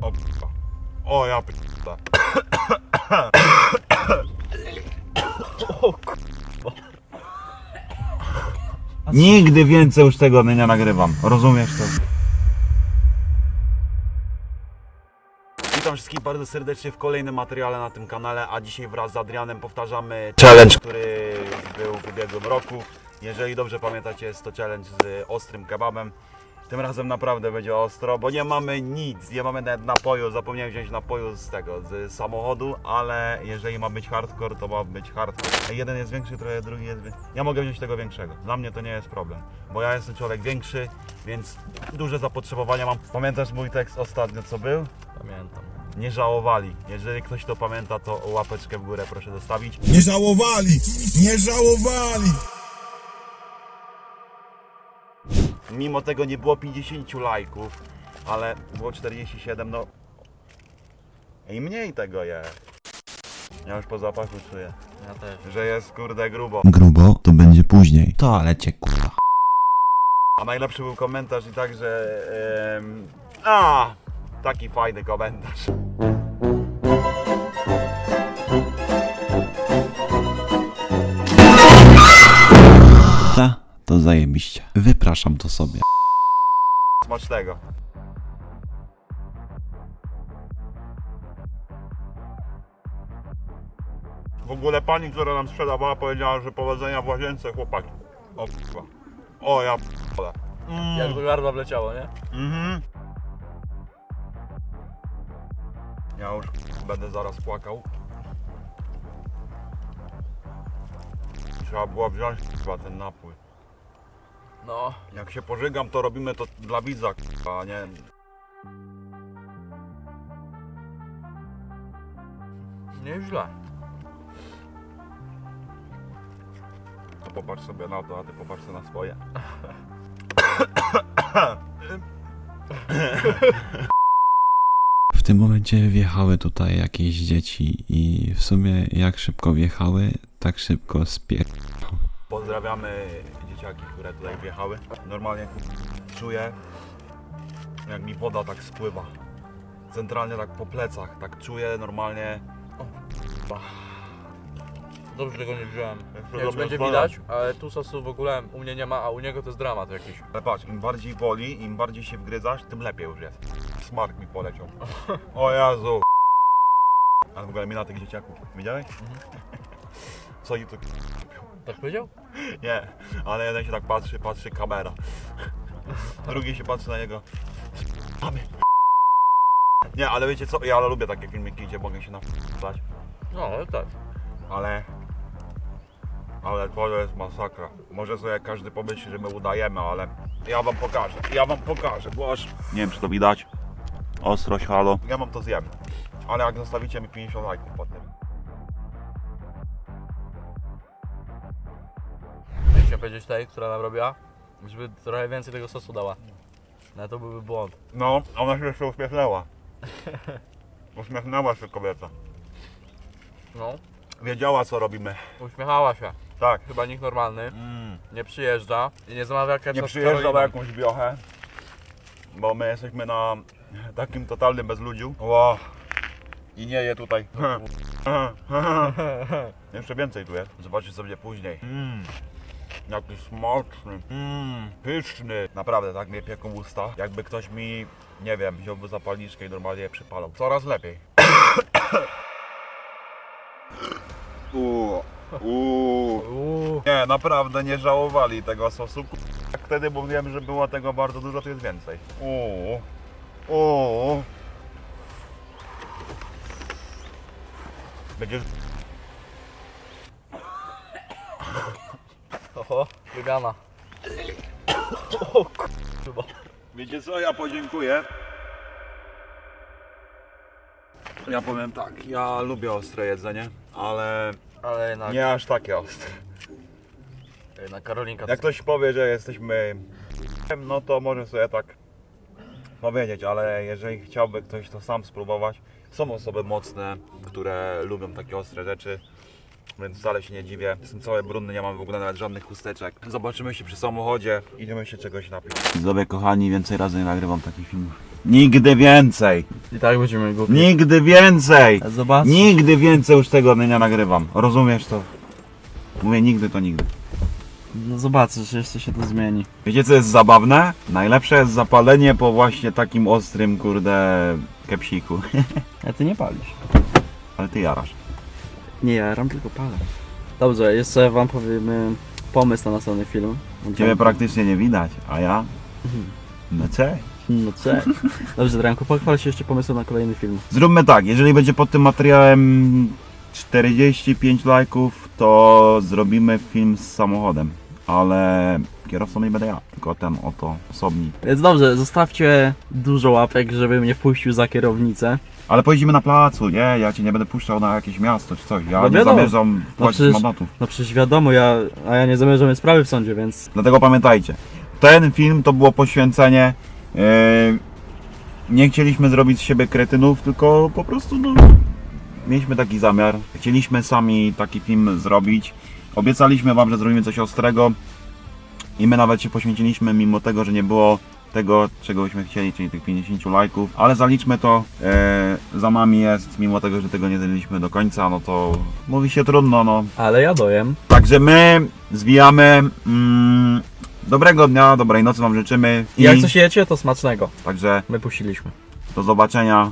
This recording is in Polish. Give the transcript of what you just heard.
O, p***a. o ja p***a. Nigdy więcej już tego nie nagrywam. Rozumiesz to? Witam wszystkich bardzo serdecznie w kolejnym materiale na tym kanale, a dzisiaj wraz z Adrianem powtarzamy challenge, który był w ubiegłym roku. Jeżeli dobrze pamiętacie, jest to challenge z ostrym kebabem. Tym razem naprawdę będzie ostro, bo nie mamy nic, nie mamy nawet napoju, zapomniałem wziąć napoju z tego, z samochodu, ale jeżeli ma być hardcore, to ma być hardcore. Jeden jest większy, trochę drugi jest większy. Ja mogę wziąć tego większego, dla mnie to nie jest problem, bo ja jestem człowiek większy, więc duże zapotrzebowania mam. Pamiętasz mój tekst ostatnio, co był? Pamiętam. nie żałowali. Jeżeli ktoś to pamięta, to łapeczkę w górę proszę zostawić. Nie żałowali! Nie żałowali! Mimo tego nie było 50 lajków, ale było 47, no i mniej tego jest. Ja już po zapachu czuję, Ja też. że jest kurde grubo. Grubo to będzie później. To ale cię kurwa. A najlepszy był komentarz i tak, że em, a taki fajny komentarz. Zajebiście. Wypraszam to sobie. Smacznego. W ogóle pani, która nam sprzedawała, powiedziała, że powodzenia w łazience chłopaki. O k***a. O ja p***ole. Jak do gardła wleciało, nie? Mhm. Ja już będę zaraz płakał. Trzeba było wziąć chyba ten napój. No. Jak się pożygam, to robimy to dla widza, a nie... Nieźle. To popatrz sobie na to, a ty popatrz sobie na swoje. W tym momencie wjechały tutaj jakieś dzieci i w sumie jak szybko wjechały, tak szybko spier... Pozdrawiamy dzieciaki, które tutaj wjechały. Normalnie czuję, jak mi woda tak spływa. Centralnie tak po plecach, tak czuję normalnie. Dobrze, że tego nie wziąłem. Nie wiem, czy dobrze będzie widać, ale tu sosu w ogóle u mnie nie ma, a u niego to jest dramat jakiś. Ale patrz, im bardziej woli, im bardziej się wgryzasz, tym lepiej już jest. Smark mi poleciał. O Jezu. Ale w ogóle mi na tych dzieciaków. Widziałeś? Co oni tu Tak powiedział? Nie, ale jeden się tak patrzy, patrzy kamera. Drugi się patrzy na niego. Mamy. Nie, ale wiecie co? Ja lubię takie filmiki, gdzie mogę się napisać, No, ale tak. ale... Ale to jest masakra. Może sobie każdy pomyśli, że my udajemy, ale ja wam pokażę. Ja wam pokażę, aż... Nie wiem, czy to widać. Ostrość, halo. Ja wam to zjem. Ale jak zostawicie mi 50 lajków po tym. Powiedzieć tej, która nam robiła, żeby trochę więcej tego sosu dała. No to byłby błąd. No, ona się jeszcze uśmiechnęła. Uśmiechnęła się kobieta. No. Wiedziała, co robimy. Uśmiechała się. Tak. Chyba nikt normalny. Mm. Nie przyjeżdża i nie zamawia kepsa Nie z przyjeżdża na Karoliną. jakąś wiochę, bo my jesteśmy na takim totalnym bezludziu. Ło. I nie je tutaj. Jeszcze więcej tu jest. Zobaczysz sobie później. Mm. Jaki smaczny. Mm. Pyszny. Naprawdę, tak mnie pieką usta. Jakby ktoś mi, nie wiem, wziąłby zapalniczkę i normalnie je przypalał. Coraz lepiej. Uuu. Nie, naprawdę nie żałowali tego sosu. Jak wtedy mówiłem, że było tego bardzo dużo, to jest więcej. Uuu. Uuu. Będziesz... Oho, wymiana. Wiecie co, ja podziękuję. Ja powiem tak, ja lubię ostre jedzenie, ale Ale jednak, nie aż takie ostre. jednak Karolinka Jak ktoś powie, że jesteśmy no to może sobie tak powiedzieć, ale jeżeli chciałby ktoś to sam spróbować, są osoby mocne, które lubią takie ostre rzeczy, więc wcale się nie dziwię. Jestem cały brudny, nie mam w ogóle nawet żadnych chusteczek. Zobaczymy się przy samochodzie, idziemy się czegoś napić. Widzowie kochani, więcej razy nie nagrywam takich filmów. Nigdy więcej! I tak będziemy głupi. Nigdy więcej! Zobacz. Nigdy więcej już tego nie nagrywam. Rozumiesz to? Mówię nigdy to nigdy. No zobaczysz, jeszcze się to zmieni. Wiecie co jest zabawne? Najlepsze jest zapalenie po właśnie takim ostrym, kurde, kepsiku. A ty nie palisz. Ale ty jarasz. Nie, ja ram tylko palę. Dobrze, jeszcze wam powiemy pomysł na następny film. Ciebie praktycznie nie widać, a ja? No cześć. No cześć. Dobrze, Dranku, pochwal się jeszcze pomysłem na kolejny film. Zróbmy tak, jeżeli będzie pod tym materiałem 45 lajków, to zrobimy film z samochodem. Ale kierowcą nie będę ja, tylko ten oto osobnik. Więc dobrze, zostawcie dużo łapek, żebym nie wpuścił za kierownicę. Ale pojedziemy na placu, nie? Ja cię nie będę puszczał na jakieś miasto czy coś. Ja No nie wiadomo. zamierzam płacić przecież- mandatów. No przecież wiadomo, ja, a ja nie zamierzam mieć sprawy w sądzie, więc Dlatego pamiętajcie, ten film to było poświęcenie. Yy, nie chcieliśmy zrobić z siebie kretynów, tylko po prostu no, mieliśmy taki zamiar. Chcieliśmy sami taki film zrobić. Obiecaliśmy Wam, że zrobimy coś ostrego i my nawet się poświęciliśmy, mimo tego, że nie było tego, czego byśmy chcieli, czyli tych 50 lajków, ale zaliczmy to, e, za nami jest, mimo tego, że tego nie zaliczyliśmy do końca, no to mówi się trudno, no. ale ja dojem. Także my zwijamy. Mm, dobrego dnia, dobrej nocy Wam życzymy. I jak coś jecie, to smacznego. Także My puściliśmy. do zobaczenia.